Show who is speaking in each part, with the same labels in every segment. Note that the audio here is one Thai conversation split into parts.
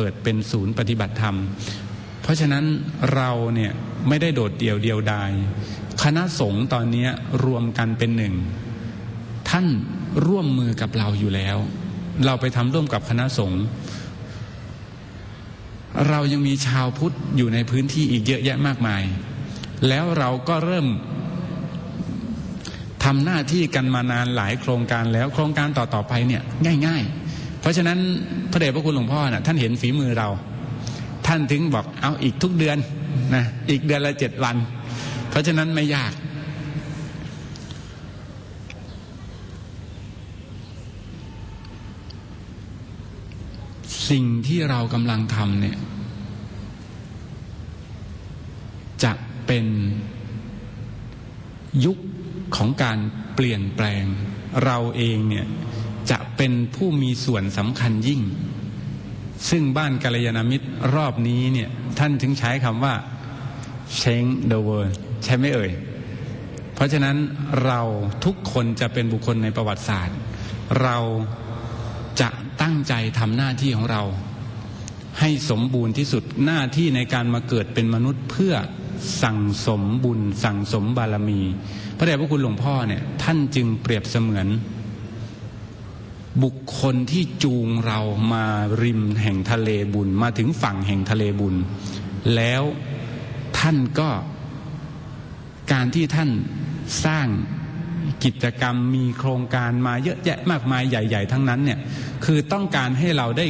Speaker 1: ปิดเป็นศูนย์ปฏิบัติธรรม เพราะฉะนั้นเราเนี่ยไม่ได้โดดเดี่ยวเดียวดายคณะสงฆ์ตอนนี้รวมกันเป็นหนึ่ง ท่านร่วมมือกับเราอยู่แล้ว เราไปทำร่วมกับคณะสงฆ์เรายังมีชาวพุทธอยู่ในพื้นที่อีกเยอะแยะมากมาย แล้วเราก็เริ่มทำหน้าที่กันมานานหลายโครงการแล้วโครงการต่อๆไปเนี่ยง่าย ๆ เพราะฉะนั้นพระเดชพระคุณหลวงพ่อนะ่ะท่านเห็นฝีมือเรา ท่านถึงบอกเอาอีกทุกเดือนนะอีกเดือนละเจ็ดวัน เพราะฉะนั้นไม่ยาก สิ่งที่เรากำลังทำเนี่ย จะเป็นยุคของการเปลี่ยนแปลงเราเองเนี่ย จะเป็นผู้มีส่วนสำคัญยิ่ง ซึ่งบ้านกัลยาณมิตรรอบนี้เนี่ย ท่านถึงใช้คำว่า change the world ใช่ไหมเอ่ย เพราะฉะนั้นเราทุกคนจะเป็นบุคคลในประวัติศาสตร์ เราจะตั้งใจทำหน้าที่ของเรา ให้สมบูรณ์ที่สุดหน้าที่ในการมาเกิดเป็นมนุษย์เพื่อสั่งสมบุญ สั่งสมบารมี พระเดชพระคุณหลวงพ่อเนี่ย ท่านจึงเปรียบเสมือน บุคคลที่จูงเรามาริมแห่งทะเลบุญ มาถึงฝั่งแห่งทะเลบุญ แล้วท่านก็การที่ท่านสร้างกิจกรรมมีโครงการมาเยอะแยะมากมายใหญ่ ๆ ทั้งนั้นเนี่ยคือต้องการให้เราได้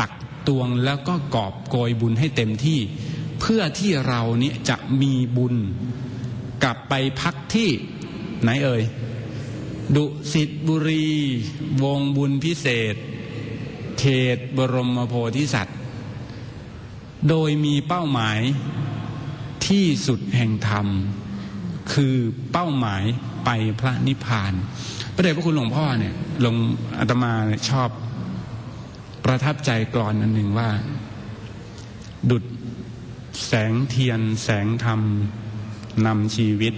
Speaker 1: ตักตวงแล้วก็กอบโกยบุญให้เต็มที่ เพื่อที่เราเนี่ยจะมีบุญ กลับไปพักที่ไหนเอ่ย ดุสิตบุรี วงบุญพิเศษ เขตบรมโพธิสัตว์ โดยมีเป้าหมายที่สุดแห่งธรรม คือเป้าหมายไปพระนิพพาน พระเดชพระคุณหลวงพ่อเนี่ยหลวงอาตมาชอบประทับใจกรอนอันหนึ่งว่า ดุดแสงเทียนแสงธรรมนำชีวิต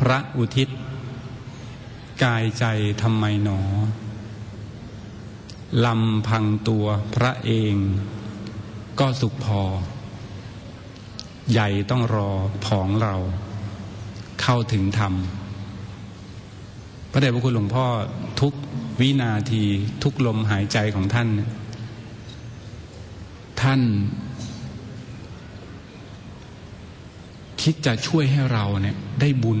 Speaker 1: พระอุทิศ กายใจทำไมหนอลำพังตัวพระเอง ก็สุขพอ ใหญ่ต้องรอผองเรา เข้าถึงธรรม พระเดชพระคุณหลวงพ่อทุกวินาทีทุกลมหายใจของท่าน ท่าน คิดจะช่วยให้เราเนี่ยได้บุญ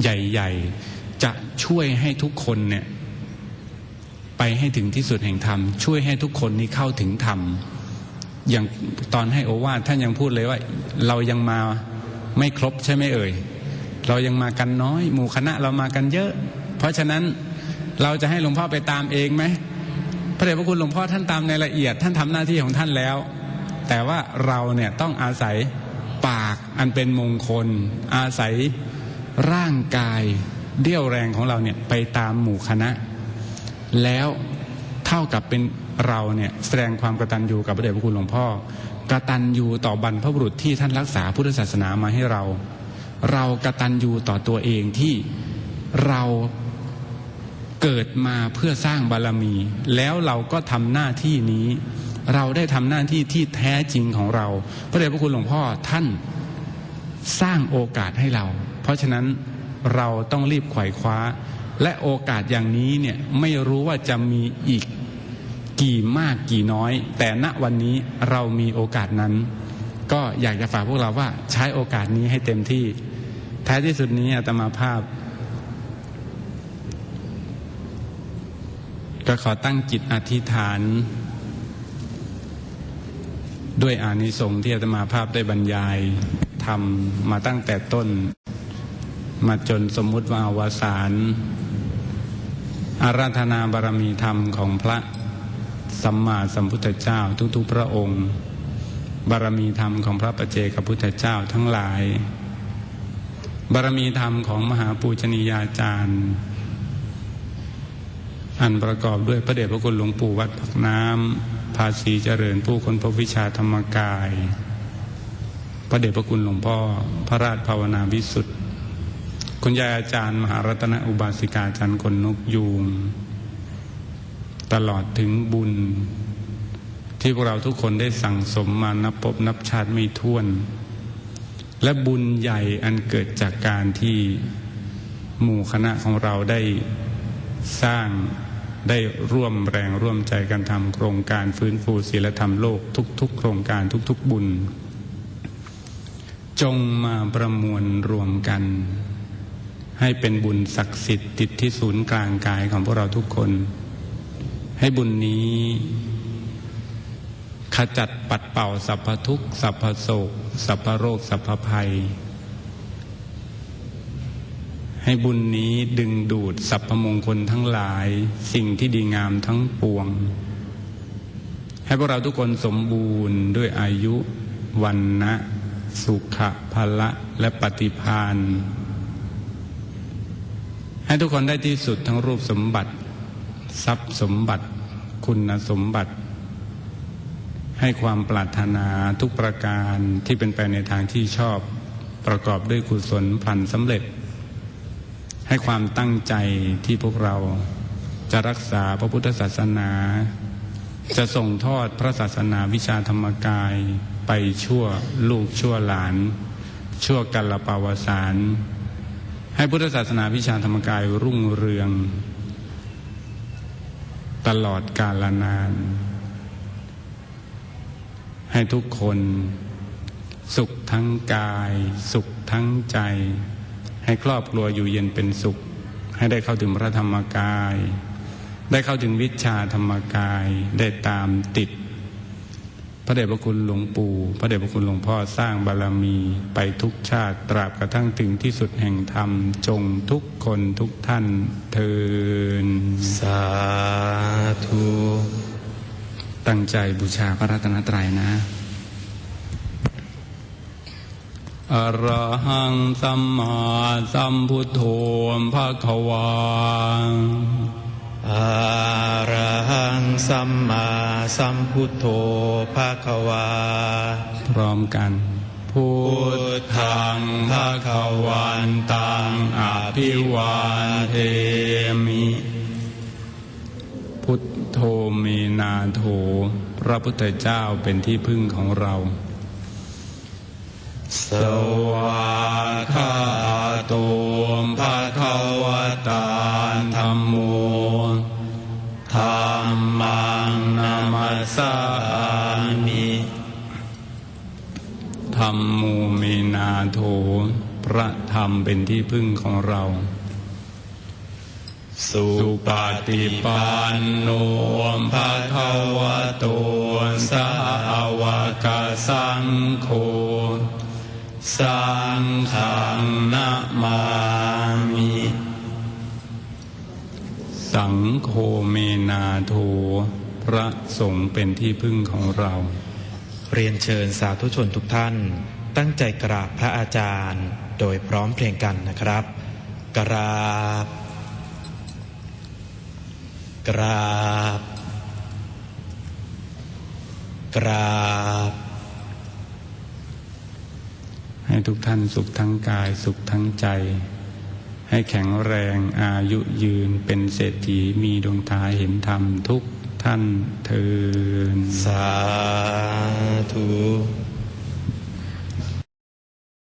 Speaker 1: ใหญ่ ๆ จะช่วยให้ทุกคนเนี่ยไปให้ถึงที่สุดแห่งธรรม ช่วยให้ทุกคนนี้เข้าถึงธรรมอย่างตอนให้โอวาทท่านยังพูดเลยว่า เรายังมาไม่ครบใช่ไหมเอ่ย เรายังมากันน้อย หมู่คณะเรามากันเยอะ เพราะฉะนั้นเราจะให้หลวงพ่อไปตามเองไหมพระเดชพระคุณหลวงพ่อท่านตามในละเอียด ท่านทำหน้าที่ของท่านแล้ว แต่ว่าเราเนี่ยต้องอาศัย ปากอันเป็นมงคล อาศัยร่างกายเดี่ยวแรงของเราเนี่ยไปตามหมู่คณะ แล้วเท่ากับเป็นเราเนี่ยแสดงความกตัญญูกับพระเดชพระคุณหลวงพ่อกตัญญูต่อบรรพบุรุษที่ท่านรักษาพุทธศาสนามาให้เรา เรากตัญญูต่อตัวเองที่เราเกิดมาเพื่อสร้างบารรมี แล้วเราก็ทำหน้าที่นี้ เราได้ทำหน้าที่ที่แท้จริงของเราพระเดชพระคุณหลวงพ่อท่านสร้างโอกาสให้เรา เพราะฉะนั้นเราต้องรีบไขว่คว้า และโอกาสอย่างนี้เนี่ยไม่รู้ว่าจะมีอีกกี่มากกี่น้อย แต่ณวันนี้เรามีโอกาสนั้น ก็อยากจะฝากพวกเราว่าใช้โอกาสนี้ให้เต็มที่ แท้ที่สุดนี้อาตมาภาพ ก็ขอตั้งจิตอธิษฐาน ด้วยอานิสงส์ที่อาตมาภาพได้บรรยายทำมาตั้งแต่ต้น มาจนสมมุติว่าอวสานอาราธนาบารมีธรรมของพระสัมมาสัมพุทธเจ้าทุกๆพระองค์ บารมีธรรมของพระประเจกับพุทธเจ้าทั้งหลาย บารมีธรรมของมหาปูชนียาจารย์ อันประกอบด้วยพระเดชพระคุณหลวงปู่วัดผักน้ำภาษีเจริญผู้คนพบวิชาธรรมกาย พระเดชพระคุณหลวงพ่อ พระราชภาวนาวิสุทธิ์คุณยายอาจารย์มหารัตนอุบาสิกาจันทร์คนนกยูงตลอดถึงบุญ ที่พวกเราทุกคนได้สั่งสมมานับพบนับชาติไม่ถ้วน และบุญใหญ่อันเกิดจากการที่หมู่คณะของเราได้สร้าง ได้ร่วมแรงร่วมใจกันทำโครงการฟื้นฟูศีลธรรมโลกทุกๆ โครงการทุกๆ บุญ จงมาประมวลรวมกัน ให้เป็นบุญศักดิ์สิทธิ์ติดที่ศูนย์กลางกายของพวกเราทุกคน ให้บุญนี้ขจัดปัดเป่าสัพพทุกข์สัพพโศกสัพพโรคสัพพภัย ให้บุญนี้ดึงดูดสัพพมงคลทั้งหลาย สิ่งที่ดีงามทั้งปวง ให้พวกเราทุกคนสมบูรณ์ด้วยอายุวันนะสุขะพละและปฏิพานให้ทุกคนได้ที่สุดทั้งรูปสมบัติ ทรัพย์สมบัติ คุณสมบัติ ให้ความปรารถนาทุกประการที่เป็นไปในทางที่ชอบประกอบด้วยกุศลพลันสำเร็จ ให้ความตั้งใจที่พวกเราจะรักษาพระพุทธศาสนา จะส่งทอดพระศาสนาวิชาธรรมกายไปชั่วลูกชั่วหลาน ชั่วกัลปาวสาร ให้พุทธศาสนาวิชาธรรมกายรุ่งเรือง ตลอดกาลนาน ให้ทุกคน สุขทั้งกาย สุขทั้งใจ ให้ครอบครัวอยู่เย็นเป็นสุข ให้ได้เข้าถึงพระธรรมกาย ได้เข้าถึงวิชาธรรมกาย ได้ตามติด พระเดชพระคุณหลวงปู่ พระเดชพระคุณหลวงพ่อสร้างบารมี ไปทุกชาติตราบกระทั่งถึงที่สุดแห่งธรรม จงทุกคนทุกท่านเทิน
Speaker 2: สาธุ
Speaker 1: ตั้งใจบูชาพระรัตนตรัยนะ อรหังสัมมาสัมพุทโธภะคะวา
Speaker 2: อาระหังสัมมาสัมพุทโธภาควา
Speaker 1: พร้อมกัน พุทธังภะคะวันตังอภิวาเทมิ พุทโธเมนาโถพระพุทธเจ้าเป็นที่พึ่งของเรา สวากขาโตภะคะวตาธัมโมธรรมังนามัสสามิธรรมมูเมนาโถพระธรรมเป็นที่พึ่งของเรา สุปฏิปันโนภะคะวะโตสาวกสังโฆ สังฆังนะมามิสังโฆเมนาโถพระสงฆ์เป็นที่พึ่งของเรา
Speaker 2: เรียนเชิญสาธุชนทุกท่าน ตั้งใจกราบพระอาจารย์ โดยพร้อมเพลงกันนะครับ กราบ กราบ กราบ
Speaker 1: ให้ทุกท่านสุขทั้งกายสุขทั้งใจ ให้แข็งแรงอายุยืนเป็นเศรษฐีมีดวงตาเห็นธรรมทุกท่านเทิน
Speaker 2: สาธุ